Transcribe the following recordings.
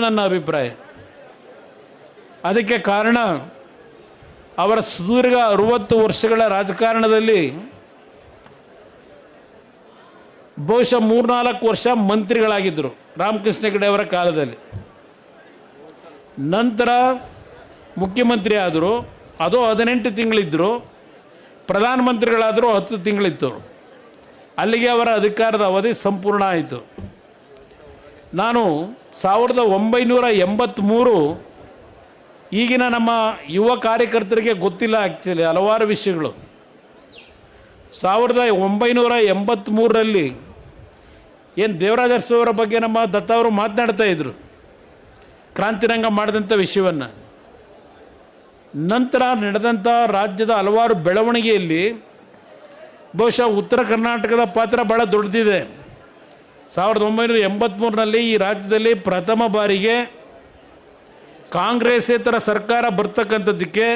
ನನ್ನ ಅಭಿಪ್ರಾಯ. ಅದಕ್ಕೆ ಕಾರಣ, ಅವರ ಸುದೀರ್ಘ ಅರುವತ್ತು ವರ್ಷಗಳ ರಾಜಕಾರಣದಲ್ಲಿ ಬಹುಶಃ ಮೂರ್ನಾಲ್ಕು ವರ್ಷ ಮಂತ್ರಿಗಳಾಗಿದ್ದರು ರಾಮಕೃಷ್ಣ ಹೆಗಡೆ ಅವರ ಕಾಲದಲ್ಲಿ. ನಂತರ ಮುಖ್ಯಮಂತ್ರಿ ಆದರು, ಅದು ಹದಿನೆಂಟು ತಿಂಗಳಿದ್ದರು ಪ್ರಧಾನಮಂತ್ರಿಗಳಾದರೂ ಹತ್ತು ತಿಂಗಳಿತ್ತು. ಅಲ್ಲಿಗೆ ಅವರ ಅಧಿಕಾರದ ಅವಧಿ ಸಂಪೂರ್ಣ ಆಯಿತು. ನಾನು ಸಾವಿರದ ಒಂಬೈನೂರ ಎಂಬತ್ತ್ಮೂರು ಈಗಿನ ನಮ್ಮ ಯುವ ಕಾರ್ಯಕರ್ತರಿಗೆ ಗೊತ್ತಿಲ್ಲ ಆ್ಯಕ್ಚುಲಿ ಹಲವಾರು ವಿಷಯಗಳು. ಸಾವಿರದ ಒಂಬೈನೂರ ಎಂಬತ್ತ್ಮೂರರಲ್ಲಿ ಏನು ದೇವರಾಜ ಅರಸು ಬಗ್ಗೆ ನಮ್ಮ ದತ್ತ ಅವರು ಮಾತನಾಡ್ತಾ ಇದ್ದರು ಕ್ರಾಂತಿರಂಗ ಮಾಡಿದಂಥ ವಿಷಯವನ್ನು. ನಂತರ ನಡೆದಂಥ ರಾಜ್ಯದ ಹಲವಾರು ಬೆಳವಣಿಗೆಯಲ್ಲಿ ಬಹುಶಃ ಉತ್ತರ ಕರ್ನಾಟಕದ ಪಾತ್ರ ಭಾಳ ದೊಡ್ಡದಿದೆ. ಸಾವಿರದ ಒಂಬೈನೂರ ಎಂಬತ್ತ್ಮೂರಿನಲ್ಲಿ ಈ ರಾಜ್ಯದಲ್ಲಿ ಪ್ರಥಮ ಬಾರಿಗೆ ಕಾಂಗ್ರೆಸ್ಸೇತರ ಸರ್ಕಾರ ಬರ್ತಕ್ಕಂಥದ್ದಕ್ಕೆ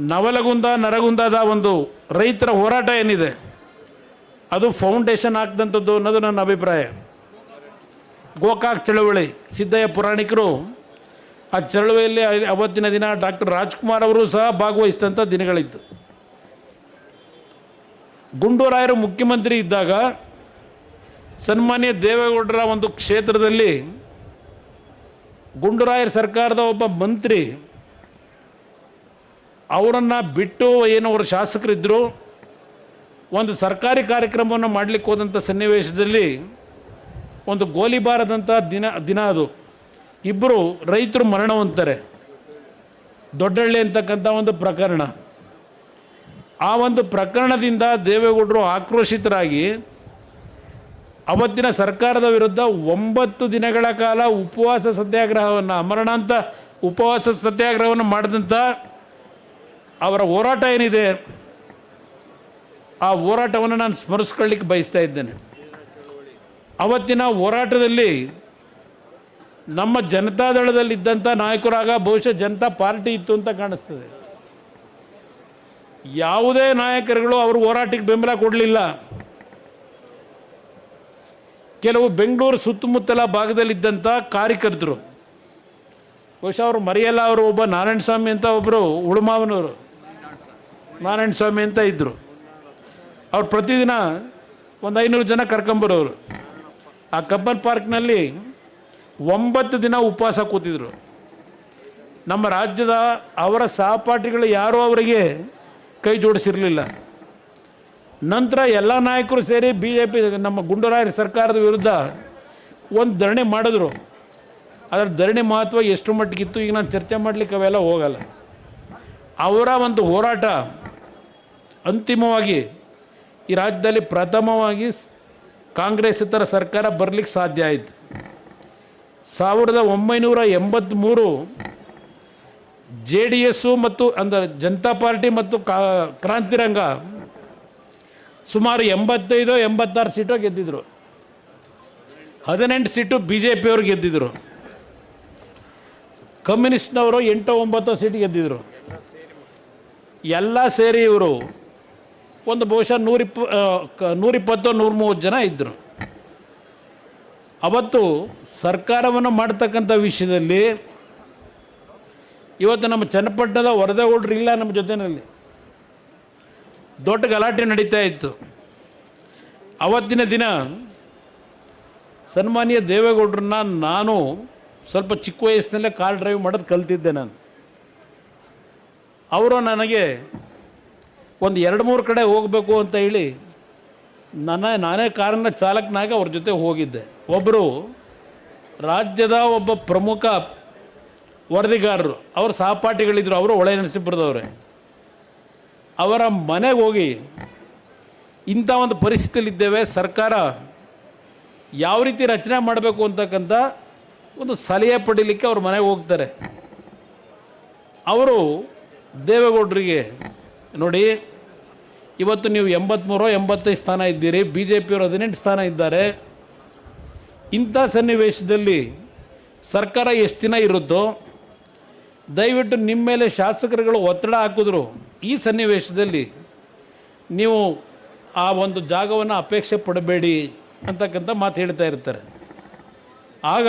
ನವಲಗುಂದ ನರಗುಂದದ ಒಂದು ರೈತರ ಹೋರಾಟ ಏನಿದೆ? ಅದು ಫೌಂಡೇಶನ್ ಆಗ್ದಂಥದ್ದು ಅನ್ನೋದು ನನ್ನ ಅಭಿಪ್ರಾಯ. ಗೋಕಾಕ್ ಚಳುವಳಿ, ಸಿದ್ದಯ್ಯ ಪುರಾಣಿಕರು ಆ ಚಳುವಳಿಯಲ್ಲಿ ಅವತ್ತಿನ ದಿನ ಡಾಕ್ಟರ್ ರಾಜ್ಕುಮಾರ್ ಅವರು ಸಹ ಭಾಗವಹಿಸಿದಂಥ ದಿನಗಳಿತ್ತು ಗುಂಡೂರಾಯರು ಮುಖ್ಯಮಂತ್ರಿ ಇದ್ದಾಗ ಸನ್ಮಾನ್ಯ ದೇವೇಗೌಡರ ಒಂದು ಕ್ಷೇತ್ರದಲ್ಲಿ ಗುಂಡೂರಾಯರ್ ಸರ್ಕಾರದ ಒಬ್ಬ ಮಂತ್ರಿ, ಅವರನ್ನು ಬಿಟ್ಟು ಏನು ಅವರು ಶಾಸಕರಿದ್ದರು ಒಂದು ಸರ್ಕಾರಿ ಕಾರ್ಯಕ್ರಮವನ್ನು ಮಾಡಲಿಕ್ಕೆ ಹೋದಂಥ ಸನ್ನಿವೇಶದಲ್ಲಿ ಒಂದು ಗೋಲಿಬಾರದಂಥ ದಿನ ದಿನ ಅದು. ಇಬ್ಬರು ರೈತರು ಮರಣ ಹೊಂತಾರೆ ದೊಡ್ಡಹಳ್ಳಿ ಅಂತಕ್ಕಂಥ ಒಂದು ಪ್ರಕರಣ. ಆ ಒಂದು ಪ್ರಕರಣದಿಂದ ದೇವೇಗೌಡರು ಆಕ್ರೋಶಿತರಾಗಿ ಅವತ್ತಿನ ಸರ್ಕಾರದ ವಿರುದ್ಧ ಒಂಬತ್ತು ದಿನಗಳ ಕಾಲ ಉಪವಾಸ ಸತ್ಯಾಗ್ರಹವನ್ನು, ಅಮರಣಾಂತ ಉಪವಾಸ ಸತ್ಯಾಗ್ರಹವನ್ನು ಮಾಡಿದಂಥ ಅವರ ಹೋರಾಟ ಏನಿದೆ, ಆ ಹೋರಾಟವನ್ನು ನಾನು ಸ್ಮರಿಸ್ಕೊಳ್ಳಿಕ್ಕೆ ಬಯಸ್ತಾ ಇದ್ದೇನೆ. ಅವತ್ತಿನ ಹೋರಾಟದಲ್ಲಿ ನಮ್ಮ ಜನತಾದಳದಲ್ಲಿದ್ದಂಥ ನಾಯಕರಾಗ ಬಹುಶಃ ಜನತಾ ಪಾರ್ಟಿ ಇತ್ತು ಅಂತ ಕಾಣಿಸ್ತದೆ. ಯಾವುದೇ ನಾಯಕರುಗಳು ಅವರು ಹೋರಾಟಕ್ಕೆ ಬೆಂಬಲ ಕೊಡಲಿಲ್ಲ. ಕೆಲವು ಬೆಂಗಳೂರು ಸುತ್ತಮುತ್ತಲ ಭಾಗದಲ್ಲಿದ್ದಂಥ ಕಾರ್ಯಕರ್ತರು. ಬಹುಶಃ ಅವರು ಮರೆಯಲ್ಲ, ಅವರು ಒಬ್ಬ ನಾರಾಯಣ ಸ್ವಾಮಿ ಅಂತ ಒಬ್ಬರು ಉಳುಮಾವನವರು ನಾರಾಯಣ ಸ್ವಾಮಿ ಅಂತ ಇದ್ದರು ಅವ್ರು ಪ್ರತಿದಿನ ಒಂದು ಐನೂರು ಜನ ಕರ್ಕೊಂಬರೋರು. ಆ ಕಬ್ಬನ್ ಪಾರ್ಕ್ನಲ್ಲಿ ಒಂಬತ್ತು ದಿನ ಉಪವಾಸ ಕೂತಿದ್ರು. ನಮ್ಮ ರಾಜ್ಯದ ಅವರ ಸಹಪಾಠಿಗಳು ಯಾರೂ ಅವರಿಗೆ ಕೈ ಜೋಡಿಸಿರಲಿಲ್ಲ. ನಂತರ ಎಲ್ಲ ನಾಯಕರು ಸೇರಿ ಬಿ ಜೆ ಪಿ ನಮ್ಮ ಗುಂಡರಾಯರ ಸರ್ಕಾರದ ವಿರುದ್ಧ ಒಂದು ಧರಣಿ ಮಾಡಿದ್ರು. ಅದರ ಧರಣಿ ಮಹತ್ವ ಎಷ್ಟು ಮಟ್ಟಿಗಿತ್ತು, ಈಗ ನಾನು ಚರ್ಚೆ ಮಾಡಲಿಕ್ಕೆ ಅವೆಲ್ಲ ಹೋಗಲ್ಲ. ಅವರ ಒಂದು ಹೋರಾಟ ಅಂತಿಮವಾಗಿ ಈ ರಾಜ್ಯದಲ್ಲಿ ಪ್ರಥಮವಾಗಿ ಕಾಂಗ್ರೆಸ್ ಇತರ ಸರ್ಕಾರ ಬರಲಿಕ್ಕೆ ಸಾಧ್ಯ ಆಯಿತು. ಸಾವಿರದ ಒಂಬೈನೂರ ಎಂಬತ್ತ್ಮೂರು ಜೆ ಡಿ ಎಸ್ಸು ಮತ್ತು ಅಂದರೆ ಜನತಾ ಪಾರ್ಟಿ ಮತ್ತು ಕಾ, ಕ್ರಾಂತಿರಂಗ ಸುಮಾರು ಎಂಬತ್ತೈದು ಎಂಬತ್ತಾರು ಸೀಟು ಗೆದ್ದಿದ್ರು. ಹದಿನೆಂಟು ಸೀಟು ಬಿ ಜೆ ಪಿಯವ್ರು ಗೆದ್ದಿದ್ರು. ಕಮ್ಯುನಿಸ್ಟ್ನವರು ಎಂಟು ಒಂಬತ್ತು ಸೀಟ್ ಗೆದ್ದಿದ್ರು. ಎಲ್ಲ ಸೇರಿ ಇವರು ಒಂದು ಬಹುಶಃ ನೂರಿಪ್ಪ ನೂರಿಪ್ಪತ್ತು ನೂರ ಮೂವತ್ತು ಜನ ಇದ್ದರು ಅವತ್ತು ಸರ್ಕಾರವನ್ನು ಮಾಡ್ತಕ್ಕಂಥ ವಿಷಯದಲ್ಲಿ ಇವತ್ತು ನಮ್ಮ ಚನ್ನಪಟ್ಟಣದ ಇಲ್ಲ ನಮ್ಮ ಜೊತೆಯಲ್ಲಿ ದೊಡ್ಡ ಗಲಾಟೆ ನಡೀತಾ ಇತ್ತು. ಅವತ್ತಿನ ದಿನ ಸನ್ಮಾನ್ಯ ದೇವೇಗೌಡರನ್ನ ನಾನು ಸ್ವಲ್ಪ ಚಿಕ್ಕ ವಯಸ್ಸಿನಲ್ಲೇ ಕಾರ್ ಡ್ರೈವ್ ಮಾಡೋದು ಕಲ್ತಿದ್ದೆ ನಾನು. ಅವರು ನನಗೆ ಒಂದು ಎರಡು ಮೂರು ಕಡೆ ಹೋಗಬೇಕು ಅಂತ ಹೇಳಿ ನನ್ನ ನಾನೇ ಕಾರನ್ನ ಚಾಲಕನಾಗಿ ಅವ್ರ ಜೊತೆ ಹೋಗಿದ್ದೆ. ಒಬ್ಬರು ರಾಜ್ಯದ ಒಬ್ಬ ಪ್ರಮುಖ ವರದಿಗಾರರು, ಅವರು ಸಹಪಾಠಿಗಳಿದ್ದರು ಅವರು ಒಳೆ ನರಸೀಪುರದವ್ರೆ. ಅವರ ಮನೆಗೆ ಹೋಗಿ ಇಂಥ ಒಂದು ಪರಿಸ್ಥಿತಿಯಲ್ಲಿದ್ದೇವೆ, ಸರ್ಕಾರ ಯಾವ ರೀತಿ ರಚನೆ ಮಾಡಬೇಕು ಅಂತಕ್ಕಂಥ ಒಂದು ಸಲಹೆ ಪಡೀಲಿಕ್ಕೆ ಅವ್ರ ಮನೆಗೆ ಹೋಗ್ತಾರೆ. ಅವರು ದೇವೇಗೌಡರಿಗೆ ನೋಡಿ, ಇವತ್ತು ನೀವು ಎಂಬತ್ತ್ಮೂರು ಎಂಬತ್ತೈದು ಸ್ಥಾನ ಇದ್ದೀರಿ ಬಿ ಜೆ ಪಿಯವರು ಹದಿನೆಂಟು ಸ್ಥಾನ ಇದ್ದಾರೆ. ಇಂಥ ಸನ್ನಿವೇಶದಲ್ಲಿ ಸರ್ಕಾರ ಎಷ್ಟು ದಿನ ಇರುತ್ತೋ, ದಯವಿಟ್ಟು ನಿಮ್ಮ ಮೇಲೆ ಶಾಸಕರುಗಳು ಒತ್ತಡ ಹಾಕಿದ್ರು. ಈ ಸನ್ನಿವೇಶದಲ್ಲಿ ನೀವು ಆ ಒಂದು ಜಾಗವನ್ನು ಅಪೇಕ್ಷೆ ಪಡಬೇಡಿ ಅಂತಕ್ಕಂಥ ಮಾತು ಹೇಳ್ತಾ ಇರ್ತಾರೆ. ಆಗ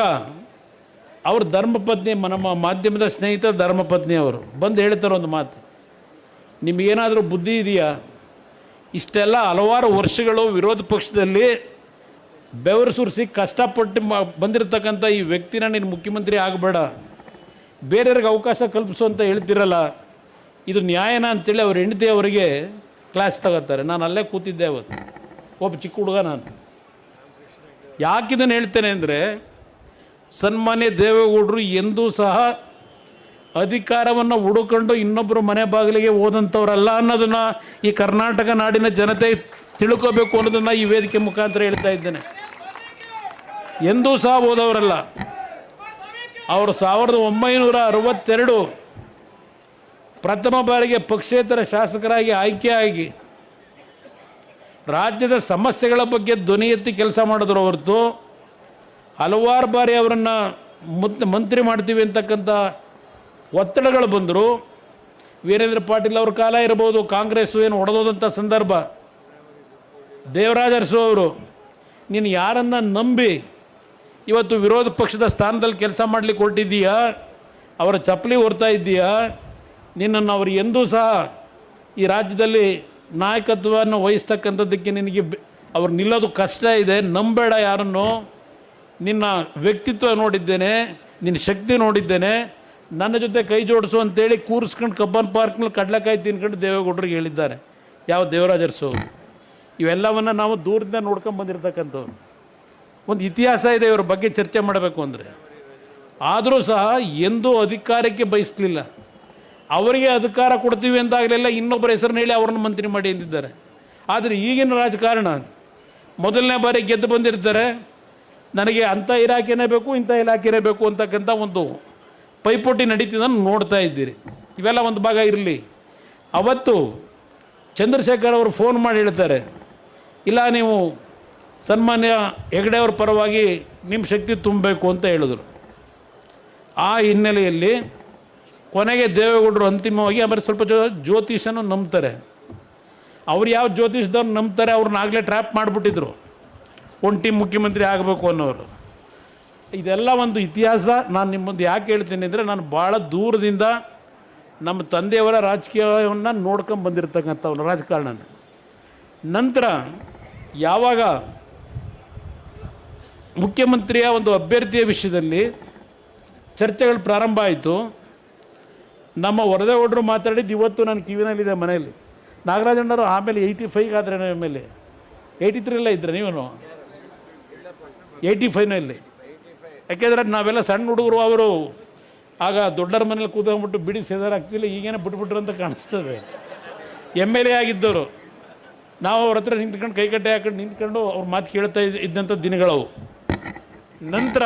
ಅವ್ರ ಧರ್ಮಪತ್ನಿ ನಮ್ಮ ಮಾಧ್ಯಮದ ಸ್ನೇಹಿತ ಧರ್ಮಪತ್ನಿ ಅವರು ಬಂದು ಹೇಳ್ತಾರೆ ಒಂದು ಮಾತು. ನಿಮಗೇನಾದರೂ ಬುದ್ಧಿ ಇದೆಯಾ? ಇಷ್ಟೆಲ್ಲ ಹಲವಾರು ವರ್ಷಗಳು ವಿರೋಧ ಪಕ್ಷದಲ್ಲಿ ಬೆವರು ಸುರಿಸಿ ಕಷ್ಟಪಟ್ಟು ಬಂದಿರತಕ್ಕಂಥ ಈ ವ್ಯಕ್ತಿನ ನೀನು ಮುಖ್ಯಮಂತ್ರಿ ಆಗಬೇಡ. ಬೇರೆಯವ್ರಿಗೆ ಅವಕಾಶ ಕಲ್ಪಿಸು ಅಂತ ಹೇಳ್ತಿರಲ್ಲ. ಇದು ನ್ಯಾಯನ ಅಂತೇಳಿ ಅವ್ರ ಹೆಂಡತಿ ಅವರಿಗೆ ಕ್ಲಾಸ್ ತಗೋತಾರೆ. ನಾನು ಅಲ್ಲೇ ಕೂತಿದ್ದೆ ಅವತ್ತು. ಒಬ್ಬ ಚಿಕ್ಕ ಹುಡುಗ ನಾನು. ಯಾಕಿದನ್ನು ಹೇಳ್ತೇನೆ ಅಂದರೆ, ಸನ್ಮಾನ್ಯ ದೇವೇಗೌಡರು ಎಂದೂ ಸಹ ಅಧಿಕಾರವನ್ನು ಹುಡುಕೊಂಡು ಇನ್ನೊಬ್ಬರು ಮನೆ ಬಾಗಿಲಿಗೆ ಹೋದಂಥವ್ರಲ್ಲ ಅನ್ನೋದನ್ನು ಈ ಕರ್ನಾಟಕ ನಾಡಿನ ಜನತೆ ತಿಳ್ಕೋಬೇಕು ಅನ್ನೋದನ್ನು ಈ ವೇದಿಕೆ ಮುಖಾಂತರ ಹೇಳ್ತಾ ಇದ್ದೇನೆ. ಎಂದೂ ಸಹ ಹೋದವರಲ್ಲ. ಅವರು ಸಾವಿರದ ಒಂಬೈನೂರ ಅರವತ್ತೆರಡು ಪ್ರಥಮ ಬಾರಿಗೆ ಪಕ್ಷೇತರ ಶಾಸಕರಾಗಿ ಆಯ್ಕೆಯಾಗಿ ರಾಜ್ಯದ ಸಮಸ್ಯೆಗಳ ಬಗ್ಗೆ ಧ್ವನಿ ಎತ್ತಿ ಕೆಲಸ ಮಾಡಿದ್ರು ಹೊರತು ಹಲವಾರು ಬಾರಿ ಅವರನ್ನು ಮುತ್ ಮಂತ್ರಿ ಮಾಡ್ತೀವಿ ಅಂತಕ್ಕಂಥ ಒತ್ತಡಗಳು ಬಂದರು. ವೀರೇಂದ್ರ ಪಾಟೀಲ್ ಅವ್ರ ಕಾಲ ಇರ್ಬೋದು, ಕಾಂಗ್ರೆಸ್ಸು ಏನು ಒಡೆದೋದಂಥ ಸಂದರ್ಭ. ದೇವರಾಜ ಅರಸು ಅವರು, ನೀನು ಯಾರನ್ನು ನಂಬಿ ಇವತ್ತು ವಿರೋಧ ಪಕ್ಷದ ಸ್ಥಾನದಲ್ಲಿ ಕೆಲಸ ಮಾಡಲಿಕ್ಕೆ ಹೊರಟಿದ್ದೀಯಾ? ಅವರ ಚಪ್ಪಲಿ ಹೊರ್ತಾ ಇದ್ದೀಯಾ? ನಿನ್ನನ್ನು ಅವರು ಎಂದೂ ಸಹ ಈ ರಾಜ್ಯದಲ್ಲಿ ನಾಯಕತ್ವವನ್ನು ವಹಿಸ್ತಕ್ಕಂಥದ್ದಕ್ಕೆ ನಿನಗೆ ಅವ್ರು ನಿಲ್ಲೋದು ಕಷ್ಟ ಇದೆ, ನಂಬೇಡ ಯಾರನ್ನು. ನಿನ್ನ ವ್ಯಕ್ತಿತ್ವ ನೋಡಿದ್ದೇನೆ, ನಿನ್ನ ಶಕ್ತಿ ನೋಡಿದ್ದೇನೆ. ನನ್ನ ಜೊತೆ ಕೈ ಜೋಡಿಸು ಅಂತೇಳಿ ಕೂರಿಸ್ಕೊಂಡು ಕಬ್ಬನ್ ಪಾರ್ಕ್ನಲ್ಲಿ ಕಡಲೆಕಾಯಿ ತಿನ್ಕೊಂಡು ದೇವೇಗೌಡರಿಗೆ ಹೇಳಿದ್ದಾರೆ. ಯಾವ ದೇವರಾಜರ್ಸು ಇವೆಲ್ಲವನ್ನು ನಾವು ದೂರದಿಂದ ನೋಡ್ಕೊಂಡು ಬಂದಿರತಕ್ಕಂಥವ್ರು. ಒಂದು ಇತಿಹಾಸ ಇದೆ ಇವ್ರ ಬಗ್ಗೆ ಚರ್ಚೆ ಮಾಡಬೇಕು ಅಂದರೆ. ಆದರೂ ಸಹ ಎಂದೂ ಅಧಿಕಾರಕ್ಕೆ ಬಯಸಲಿಲ್ಲ. ಅವರಿಗೆ ಅಧಿಕಾರ ಕೊಡ್ತೀವಿ ಅಂತಾಗಲಿಲ್ಲ ಇನ್ನೊಬ್ಬರ ಹೆಸರನ್ನ ಹೇಳಿ ಅವ್ರನ್ನ ಮಂತ್ರಿ ಮಾಡಿ ಎಂದಿದ್ದಾರೆ. ಆದರೆ ಈಗಿನ ರಾಜಕಾರಣ, ಮೊದಲನೇ ಬಾರಿ ಗೆದ್ದು ಬಂದಿರ್ತಾರೆ. ನನಗೆ ಅಂಥ ಇಲಾಖೆನೇ ಬೇಕು, ಇಂಥ ಇಲಾಖೆನೇ ಬೇಕು ಅಂತಕ್ಕಂಥ ಒಂದು ಪೈಪೋಟಿ ನಡೀತಿದ್ದನ್ನು ನೋಡ್ತಾ ಇದ್ದೀರಿ. ಇವೆಲ್ಲ ಒಂದು ಭಾಗ ಇರಲಿ. ಅವತ್ತು ಚಂದ್ರಶೇಖರ್ ಅವರು ಫೋನ್ ಮಾಡಿ ಹೇಳ್ತಾರೆ, ಇಲ್ಲ, ನೀವು ಸನ್ಮಾನ್ಯ ಹೆಗಡೆ ಅವ್ರ ಪರವಾಗಿ ನಿಮ್ಮ ಶಕ್ತಿ ತುಂಬಬೇಕು ಅಂತ ಹೇಳಿದ್ರು. ಆ ಹಿನ್ನೆಲೆಯಲ್ಲಿ ಕೊನೆಗೆ ದೇವೇಗೌಡರು ಅಂತಿಮವಾಗಿ ಆಮೇಲೆ ಸ್ವಲ್ಪ ಜೊ ನಂಬ್ತಾರೆ. ಅವ್ರು ಯಾವ ಜ್ಯೋತಿಷ್ದವ್ರು ನಂಬ್ತಾರೆ ಅವ್ರನ್ನ ಆಗಲೇ ಟ್ರ್ಯಾಪ್ ಮಾಡಿಬಿಟ್ಟಿದ್ರು. ಒಂಟಿ ಮುಖ್ಯಮಂತ್ರಿ ಆಗಬೇಕು ಅನ್ನೋರು. ಇದೆಲ್ಲ ಒಂದು ಇತಿಹಾಸ. ನಾನು ನಿಮ್ಮ ಮುಂದೆ ಯಾಕೆ ಹೇಳ್ತೀನಿ ಅಂದರೆ ನಾನು ಭಾಳ ದೂರದಿಂದ ನಮ್ಮ ತಂದೆಯವರ ರಾಜಕೀಯವನ್ನು ನೋಡ್ಕೊಂಡು ಬಂದಿರತಕ್ಕಂಥವ್ರು ರಾಜಕಾರಣ ನಂತರ ಯಾವಾಗ ಮುಖ್ಯಮಂತ್ರಿಯ ಒಂದು ಅಭ್ಯರ್ಥಿಯ ವಿಷಯದಲ್ಲಿ ಚರ್ಚೆಗಳು ಪ್ರಾರಂಭ ಆಯಿತು. ನಮ್ಮ ವರದೇಗೌಡರು ಮಾತಾಡಿದ್ದು ಇವತ್ತು ನನ್ನ ಕಿವಿನಲ್ಲಿದೆ ಮನೆಯಲ್ಲಿ. ನಾಗರಾಜಣ್ಣರು ಆಮೇಲೆ ಏಯ್ಟಿ ಫೈವ್ ಆದರೆ ಎಂ ಎಲ್ ಎ. ಏಯ್ಟಿ ತ್ರೀಲ್ಲ ಇದ್ರೆ ನೀವೇನು? ಏಯ್ಟಿ ಫೈವ್ನಲ್ಲಿ ಯಾಕೆಂದರೆ ನಾವೆಲ್ಲ ಸಣ್ಣ ಹುಡುಗರು, ಅವರು ಆಗ ದೊಡ್ಡರ ಮನೇಲಿ ಕೂತ್ಕೊಂಡ್ಬಿಟ್ಟು ಬಿಡಿ ಸೇದಾರ ಆ್ಯಕ್ಚುಲಿ ಈಗೇನೆ ಬಿಟ್ಬಿಟ್ರು ಅಂತ ಕಾಣಿಸ್ತದೆ. ಎಂ ಎಲ್ ಎ ಆಗಿದ್ದವರು. ನಾವು ಅವ್ರ ಹತ್ರ ನಿಂತ್ಕೊಂಡು ಕೈಕಟ್ಟೆ ಹಾಕೊಂಡು ನಿಂತ್ಕೊಂಡು ಅವ್ರ ಮಾತು ಕೇಳ್ತಾ ಇದ್ದ ಇದ್ದಂಥ ದಿನಗಳವು. ನಂತರ